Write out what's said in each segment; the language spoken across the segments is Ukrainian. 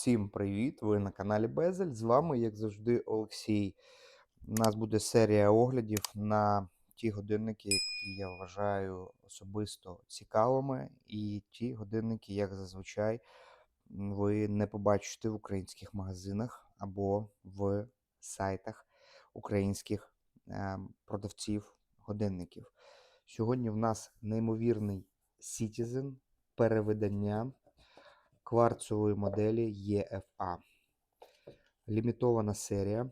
Всім привіт! Ви на каналі Безель. З вами, як завжди, Олексій. У нас буде серія оглядів на ті годинники, які я вважаю особисто цікавими, і ті годинники, як зазвичай, ви не побачите в українських магазинах або в сайтах українських е, продавців годинників. Сьогодні в нас неймовірний Citizen перевидання кварцової моделі EFA. Лімітована серія.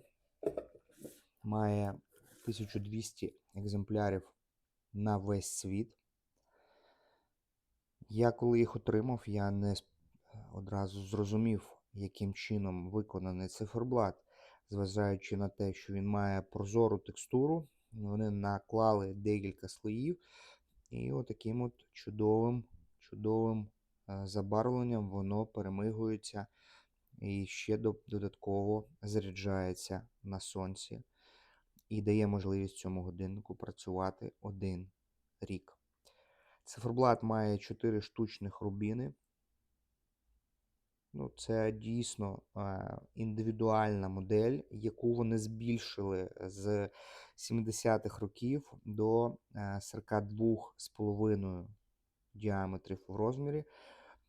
Має 1200 екземплярів на весь світ. Я коли їх отримав, я не одразу зрозумів, яким чином виконаний циферблат, зважаючи на те, що він має прозору текстуру. Вони наклали декілька слоїв, і отаким от чудовим, чудовим е, забарвленням воно перемигується і ще додатково заряджається на сонці і дає можливість цьому годиннику працювати один рік. Циферблат має 4 штучних рубіни. Ну, це дійсно е, індивідуальна модель, яку вони збільшили з 70-х років до е, 42,5 діаметрів в розмірі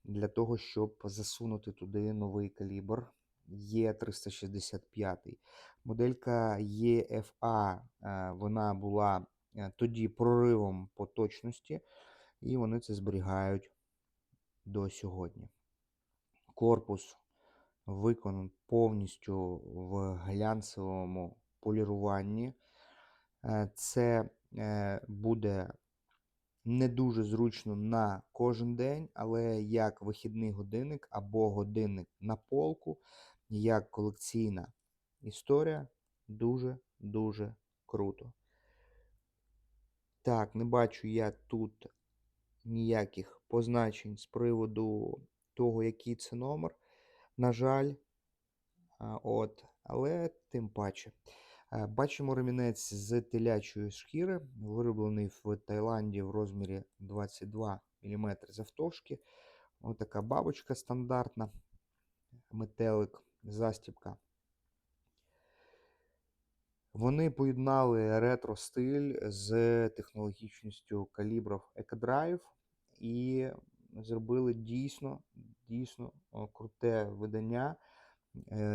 для того, щоб засунути туди новий калібр Е365. Моделька EFA е, вона була е, тоді проривом по точності, і вони це зберігають до сьогодні. Корпус виконаний повністю в глянцевому поліруванні. Е, Це е, буде не дуже зручно на кожен день, але як вихідний годинник або годинник на полку, як колекційна історія дуже-дуже круто. Так, не бачу я тут ніяких позначень з приводу того, який це номер. На жаль, от, але тим паче. Е, Бачимо ремінець з телячої шкіри, вироблений в Таїланді в розмірі 22 мм завтовшки. Ось така бабочка стандартна, метелик, застібка. Вони поєднали ретро-стиль з технологічністю калібрів EcoDrive і зробили дійсно, дійсно круте видання, е,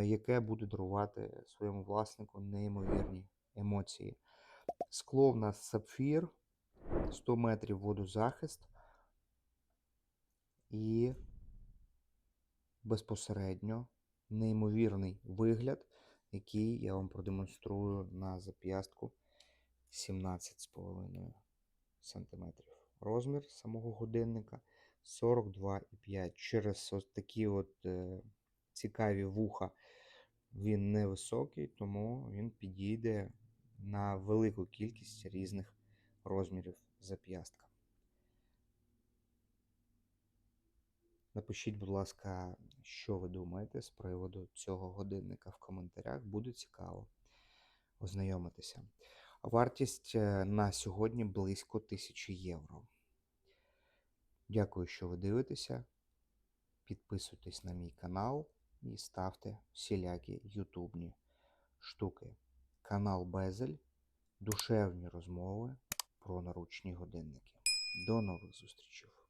яке буде дарувати своєму власнику неймовірні емоції. Скло в нас сапфір, 100 метрів водозахист і безпосередньо неймовірний вигляд, який я вам продемонструю на зап'ястку 17,5 см. Розмір самого годинника 42,5. Через ось такі от е, цікаві вуха він невисокий, тому він підійде на велику кількість різних розмірів зап'ястка. Напишіть, будь ласка, що ви думаєте з приводу цього годинника в коментарях. Буде цікаво ознайомитися. Вартість е, на сьогодні близько 1000 євро. Дякую, що ви дивитеся. Підписуйтесь на мій канал і ставте всілякі ютубні штуки. Канал Безель. Душевні розмови про наручні годинники. До нових зустрічей!